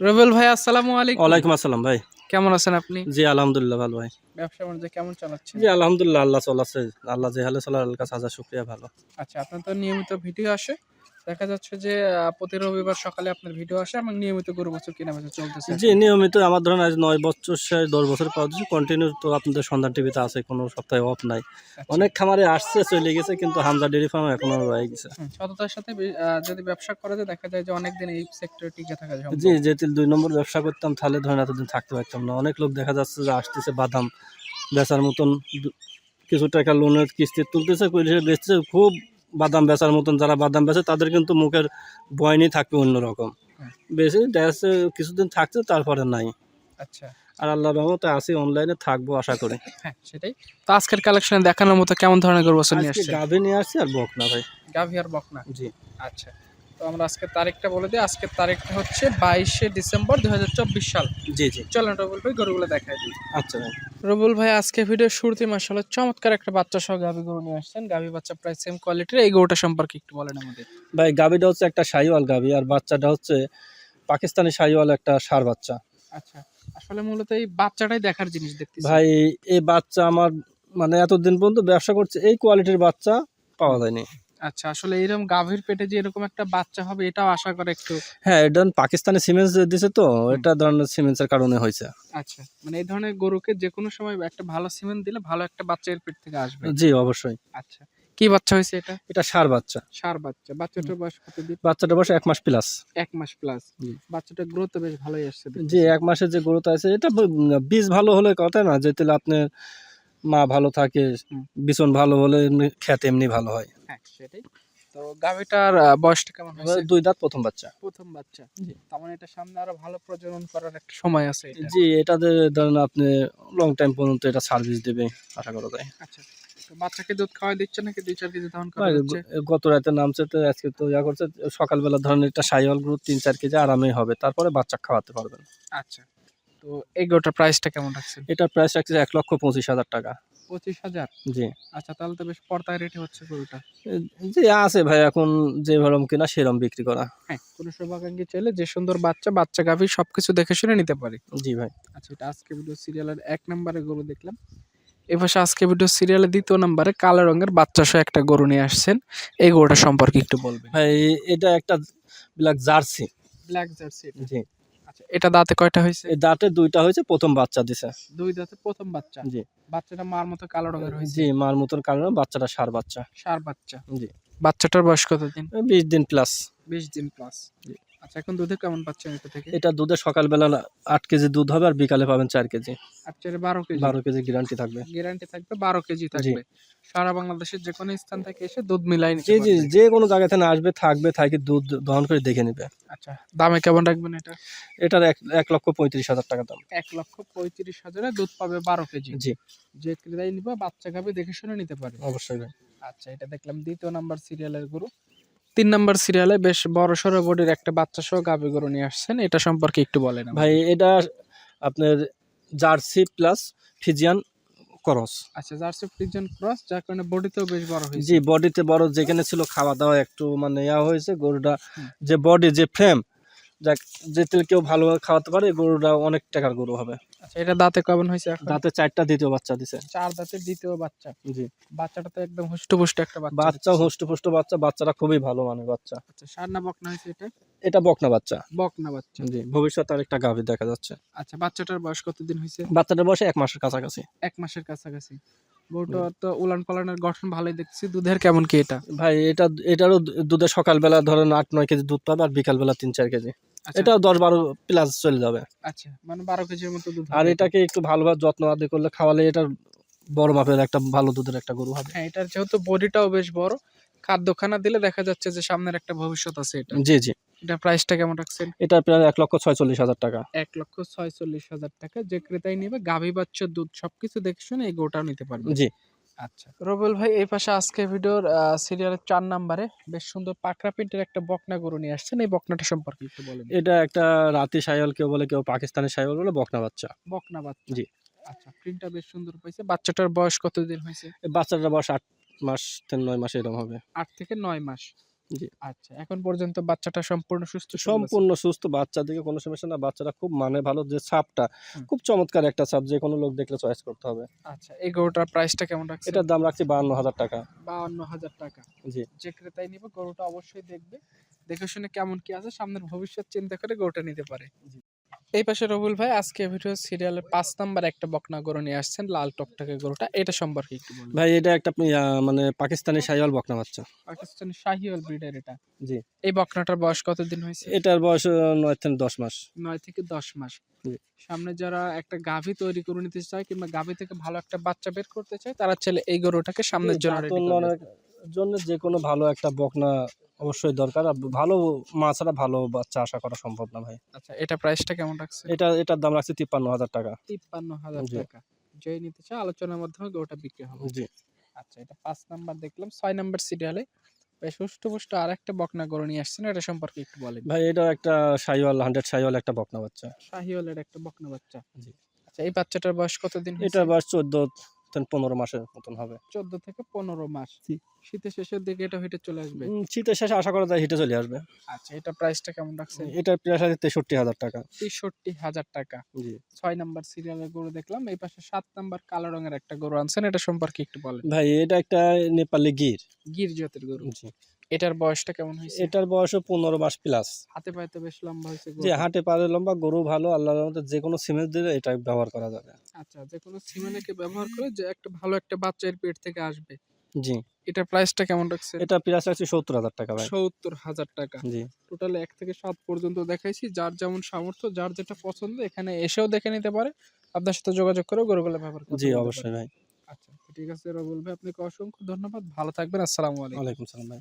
রবিউল ভাই আসসালামু আলাইকুম। ওয়ালাইকুম আসসালাম ভাই। কেমন আছেন আপনি? জি আলহামদুলিল্লাহ ভালো ভাই। ব্যবসা বাণিজ্য কেমন চালাচ্ছেন? জি আলহামদুলিল্লাহ আল্লাহ চলাচ্ছে আল্লাহ যে হালে চলার আল্লাহর কাছে হাজার শুক্রিয়া ভালো। আচ্ছা আপনার তো নিয়মিত ভিডিও আসে। দেখা যাচ্ছে যে প্রতি রবিবার সকালে আপনার ভিডিও আসে এবং নিয়মিত গরু বছর কেনা বেচা চলতেছে। জি নিয়মিত আমার ধরেন আজ নয় বছর শেষ দশ বছর পাওয়া যাচ্ছে কন্টিনিউ তো আপনাদের সন্ধান টিভিতে আছে কোনো সপ্তাহে অফ নাই। আচ্ছা। অনেক খামারে আসছে চলে গেছে কিন্তু হামজা ডেরি ফার্ম এখনও রয়ে গেছে। সততার সাথে যদি ব্যবসা করা যায় দেখা যায় যে অনেকদিন এই সেক্টরে টিকে থাকা যায় জি যেতে দুই নম্বর ব্যবসা করতাম তাহলে ধরেন এতদিন থাকতে পারতাম না। অনেক লোক দেখা যাচ্ছে যে আসতেছে বাদাম বেচার মতন কিছু টাকা লোনের কিস্তি তুলতেছে বেচছে খুব বাদাম বেচার মতন যারা বাদাম বেচে তাদের কিন্তু মুখের বয়নি থাকবে অন্যরকম। বেশি দেখাচ্ছে কিছুদিন থাকছে তারপরে নাই। আচ্ছা। আর আল্লাহ রহমতে আসি অনলাইনে থাকব আশা করি। হ্যাঁ সেটাই। তো আজকের কালেকশনে দেখানোর মতো কেমন ধরনের গরু নিয়ে আসছে গাভী নিয়ে আসছি আর বকনা ভাই। গাভি আর বকনা? জি। আচ্ছা। আমরা আজকের তারিখটা বলে দিই। আজকের তারিখটা হচ্ছে বাইশে ডিসেম্বর দু হাজার চব্বিশ সাল। জি জি। চলেন রবুল ভাই গরুগুলো দেখাই দিই। আচ্ছা ভাই। রবুল ভাই আজকে ভিডিও শুরুতে মাসাল চমৎকার একটা বাচ্চা সহ গাভি গরু নিয়ে আসছেন। গাভি বাচ্চা প্রায় সেম কোয়ালিটির এই গরুটা সম্পর্কে একটু বলেন আমাদের। ভাই গাভীটা হচ্ছে একটা শাহিওয়াল গাভী আর বাচ্চাটা হচ্ছে পাকিস্তানি শাহিওয়াল একটা সার বাচ্চা। আচ্ছা আসলে মূলত এই বাচ্চাটাই দেখার জিনিস দেখতে ভাই এই বাচ্চা আমার মানে এতদিন পর্যন্ত ব্যবসা করছে এই কোয়ালিটির বাচ্চা পাওয়া যায়নি। আচ্ছা আসলে এরকম গাভীর পেটে যে এরকম একটা বাচ্চা হবে এটাও আশা করে একটু হ্যাঁ এটা পাকিস্তানি সিমেন্টস দিছে তো এটা ধরনের সিমেন্টসের কারণে হয়েছে। আচ্ছা মানে এই ধরনের গরুকে যে কোনো সময় একটা ভালো সিমেন্ট দিলে ভালো একটা বাচ্চা এর পেট থেকে আসবে। জি অবশ্যই। আচ্ছা কি বাচ্চা হয়েছে এটা? এটা সার বাচ্চা। সার বাচ্চা বাচ্চাটার বয়স কতদিন? বাচ্চাটা বসে এক মাস প্লাস এক মাস প্লাস বাচ্চাটার গ্রোথ বেশ ভালোই আসছে। জি এক মাসের যে গরুটা আছে এটা বীজ ভালো হলে কথা না যে তাহলে আপনার মা ভালো থাকে। বিছন ভালো হলে এমনি খেতে এমনি ভালো হয়। হ্যাঁ সেটাই। তো গাভীটার বয়সটা কেমন হয়েছে? দুই দাঁত প্রথম বাচ্চা। প্রথম বাচ্চা তার মানে এটা সামনে আরও ভালো প্রজনন করার একটা সময় আছে জি ধরেন আপনি লং টাইম পর্যন্ত এটা সার্ভিস দেবে আশা করা যায়। আচ্ছা। বাচ্চাকে দুধ দিচ্ছে নাকি দুই চার কেজি ধান গত রাতে নামছে তো আজকে তো ইয়া করছে সকালবেলা ধরেন একটা সাইওয়াল গ্রুপ তিন চার কেজি আরামেই হবে তারপরে বাচ্চা খাওয়াতে পারবেন আচ্ছা। তো এই গোটার প্রাইসটা কেমন রাখছেন? এটার প্রাইস রাখছে এক লক্ষ পঁচিশ হাজার টাকা। পঁচিশ হাজার? জি। আচ্ছা তাহলে তো বেশ পর্দায় রেটে হচ্ছে গরুটা। জি আছে ভাই এখন যে ভরম কিনা সেরম বিক্রি করা। হ্যাঁ কোনো শুভাকাঙ্ক্ষী চাইলে যে সুন্দর বাচ্চা বাচ্চা গাভী সবকিছু দেখে শুনে নিতে পারে। জি ভাই। আচ্ছা এটা আজকে ভিডিও সিরিয়ালের এক নম্বরে গরু দেখলাম। এ পাশে আজকে ভিডিও সিরিয়ালের দ্বিতীয় নম্বরে কালো রঙের বাচ্চা সহ একটা গরু নিয়ে আসছেন। এই গরুটা সম্পর্কে একটু বলবেন। ভাই এটা একটা ব্ল্যাক জার্সি ব্ল্যাক জার্সি জি। এটা দাঁতে কয়টা হয়েছে? এই দাঁতে দুইটা হয়েছে প্রথম বাচ্চা দিছে। দুই দাঁতে প্রথম বাচ্চা? জি। বাচ্চাটা মার মতো কালো রঙের হয়েছে? জি মার মতন কারণে বাচ্চাটা সার বাচ্চা। সার বাচ্চা। জি। বাচ্চাটার বয়স কতদিন? বিশ দিন প্লাস বিশ দিন প্লাস আচ্ছা এখন দুধে কেমন পাচ্ছেন এটা থেকে? এটা দুধে সকালবেলা আট কেজি দুধ হবে আর বিকালে পাবেন চার কেজি। আট চারে বারো কেজি? বারো কেজি গ্যারান্টি থাকবে। গ্যারান্টি থাকবে বারো কেজি থাকবে। সারা বাংলাদেশের যে কোনো স্থান থেকে এসে দুধ মিলাই জি জি যে কোনো জায়গা থেকে আসবে থাকবে থাকি দুধ দহন করে দেখে নেবে। আচ্ছা দামে কেমন রাখবেন এটা? এটার এক এক লক্ষ পঁয়ত্রিশ হাজার টাকা দাম। এক লক্ষ পঁয়ত্রিশ হাজারে দুধ পাবে বারো কেজি। জি। যে ক্রেতাই নিবে বাচ্চা খাবে দেখে শুনে নিতে পারে অবশ্যই আচ্ছা এটা দেখলাম দ্বিতীয় নাম্বার সিরিয়ালের গরু। তিন নাম্বার সিরিয়ালে বেশ বড় সড়ো বডির একটা বাচ্চা সহ গাভী গরু নিয়ে আসছেন। এটা সম্পর্কে একটু বলেন। ভাই এটা আপনার জার্সি প্লাস ফিজিয়ান ক্রস। আচ্ছা জার্সি ফ্রিজন ক্রস যার কারণে বডিতেও বেশ বড় হয়েছে। জি বডিতে বড় যেখানে ছিল খাওয়া দাওয়া একটু মানে ইয়া হয়েছে গরুটা যে বডি যে ফ্রেম যাক যেতে কেউ ভালোভাবে খাওয়াতে পারে গরুটা অনেক টাকার গরু হবে। আচ্ছা এটা দাঁতে কেমন হয়েছে দাঁতে চারটা দ্বিতীয় বাচ্চা দিছে। চার দ্বিতীয় বাচ্চা। জি। বাচ্চাটা তো একদম হুষ্টপুষ্ট একটা বাচ্চা বাচ্চা হুষ্টপুষ্ট বাচ্চা বাচ্চাটা খুবই ভালো মানে বাচ্চা। আচ্ছা সার না বকনা হয়েছে এটা? এটা বকনা বাচ্চা। বকনা বাচ্চা। জি ভবিষ্যতে আর একটা গাভী দেখা যাচ্ছে। আচ্ছা বাচ্চাটার বয়স কতদিন হয়েছে? বাচ্চাটার বয়সে এক মাসের কাছাকাছি। এক মাসের কাছাকাছি। গরুটা তো উলান পালানের গঠন ভালোই দেখছি। দুধের কেমন কি এটা? ভাই এটা এটারও দুধে সকালবেলা ধরেন আট নয় কেজি দুধ পাবে আর বিকালবেলা তিন চার কেজি। আচ্ছা, এটাও দশ বারো প্লাস চলে যাবে। আচ্ছা মানে বারো কেজির মতো দুধ আর এটাকে একটু ভালোভাবে যত্ন আদি করলে খাওয়ালে এটা বড় মাপের একটা ভালো দুধের একটা গরু হবে। হ্যাঁ এটার যেহেতু বডিটাও বেশ বড় খাদ্যখানা দিলে দেখা যাচ্ছে যে সামনের একটা ভবিষ্যৎ আছে এটা। জি জি। এটা প্রাইসটা কেমন রাখছেন? এটা প্রায় এক লক্ষ ছয়চল্লিশ হাজার টাকা। এক লক্ষ ছয়চল্লিশ হাজার টাকা। যে ক্রেতাই নেবে গাভী বাচ্চার দুধ সবকিছু দেখে শুনে এই গোটাও নিতে পারবে। জি। আচ্ছা। রবিউল ভাই এই পাশে আজকে ভিডিওর সিরিয়ালের চার নাম্বারে বেশ সুন্দর পাকড়া প্রিন্টের একটা বকনা গরু নিয়ে আসছেন। এই বকনাটা সম্পর্কে একটু বলেন। এটা একটা রাতি সাইল কেউ বলে কেউ পাকিস্তানি সাইল বলে বকনা বাচ্চা। বকনা বাচ্চা। জি। আচ্ছা প্রিন্টটা বেশ সুন্দর পাইছে। বাচ্চাটার বয়স কতদিন হয়েছে? বাচ্চাটার বয়স আট মাস থেকে নয় মাস এরকম হবে। আট থেকে নয় মাস। জি। আচ্ছা এখন পর্যন্ত বাচ্চাটা সম্পূর্ণ সুস্থ সম্পূর্ণ সুস্থ বাচ্চা দিকে কোনো সমস্যা না বাচ্চাটা খুব মানে ভালো যে ছাপটা খুব চমৎকার একটা ছাপ যে কোনো লোক দেখলে চয়েস করতে হবে। আচ্ছা এই গরুটার প্রাইসটা কেমন রাখছে এটার দাম রাখছি বাহান্ন হাজার টাকা। বাউন্ন হাজার টাকা। জি। যে ক্রেতাই নিবে গরুটা অবশ্যই দেখবে। দেখে শুনে কেমন কি আছে সামনের ভবিষ্যৎ চিন্তা করে গরুটা নিতে পারে। জি। এই পাশে রবুল ভাই আজকে ভিডিও সিরিয়ালের পাঁচ নাম্বার একটা বকনা গরু নিয়ে আসছেন লাল টকটকে গরুটা। এটা সম্পর্কে একটু বলুন। ভাই এটা একটা আপনি মানে পাকিস্তানি সাইওয়াল বকনা বাচ্চা। পাকিস্তানি শাহিওয়াল ব্রিডার এটা। জি। এই বকনাটার বয়স কতদিন হয়েছে? এটার বয়স নয় থেকে দশ মাস। নয় থেকে দশ মাস। সামনে যারা একটা গাভী তৈরি করে নিতে চায় কিংবা গাভী থেকে ভালো একটা বাচ্চা বের করতে চায় তারা ছেলে এই গরুটাকে সামনের জন্য জন্য যে কোনো ভালো একটা বকনা অবশ্যই দরকার। আর ভালো মা ছাড়া ভালো বাচ্চা আশা করা সম্ভব না ভাই। আচ্ছা এটা প্রাইসটা কেমন রাখছে এটা এটার দাম রাখছি তিপ্পান্ন হাজার টাকা। তিপ্পান্ন হাজার। টাকা। যে নিতে চায় আলোচনার মাধ্যমে গরুটা বিক্রি হবে। জি। আচ্ছা এটা পাঁচ নাম্বার দেখলাম ছয় নাম্বার সিরিয়ালে সুষ্ঠু পুষ্ট আর একটা বকনা গরু নিয়ে আসছেন এটা সম্পর্কে একটু বলেন। ভাই এটা একটা সাইওয়াল হান্ড্রেড সাইওয়াল একটা বকনা বাচ্চা। শাহিওয়ালের একটা বকনা বাচ্চা। জি। আচ্ছা এই বাচ্চাটার বয়স কতদিন এটা বয়স চোদ্দ থেকে পনেরো মাসের মতন হবে। চোদ্দ থেকে পনেরো মাস। শীতের শেষের দিকে এটা হেঁটে চলে আসবে? শীতের শেষে আশা করা যায় হিটে চলে আসবে। আচ্ছা এটা প্রাইসটা কেমন রাখছে এটা প্রাইস আছে তেষট্টি হাজার টাকা। তেষট্টি হাজার টাকা। জি। ছয় নাম্বার সিরিয়ালের গরু দেখলাম এই পাশে সাত নাম্বার কালো রঙের একটা গরু আনছেন এটা সম্পর্কে একটু বলেন। ভাই এটা একটা নেপালি গির। গির জাতের গরু। জি। এটার বয়সটা কেমন হয়েছে? এটার বয়সও পনেরো মাস প্লাস হাতে পাইতে বেশ লম্বা হয়েছে যে। হাটে পারে লম্বা গরু ভালো আল্লাহর মধ্যে যে কোনো সিমেন্ট দিলে এটা ব্যবহার করা যাবে। আচ্ছা যে কোনো সিমেন্টকে ব্যবহার করে যে একটা ভালো একটা বাচ্চার পেট থেকে আসবে? জি। এটার প্রাইসটা কেমন রাখছে এটা প্রাইস রাখছি সত্তর হাজার টাকা ভাই। সত্তর হাজার টাকা। জি। টোটাল এক থেকে সাত পর্যন্ত দেখাইছি যার যেমন সামর্থ্য যার যেটা পছন্দ এখানে এসেও দেখে নিতে পারে। আপনার সাথে যোগাযোগ করেও গরুগুলো ব্যবহার জি অবশ্যই ভাই। আচ্ছা ঠিক আছে রবুল ভাই আপনাকে অসংখ্য ধন্যবাদ। ভালো থাকবেন আসসালামু আলাইকুম। ওয়ালাইকুম সালাম ভাই।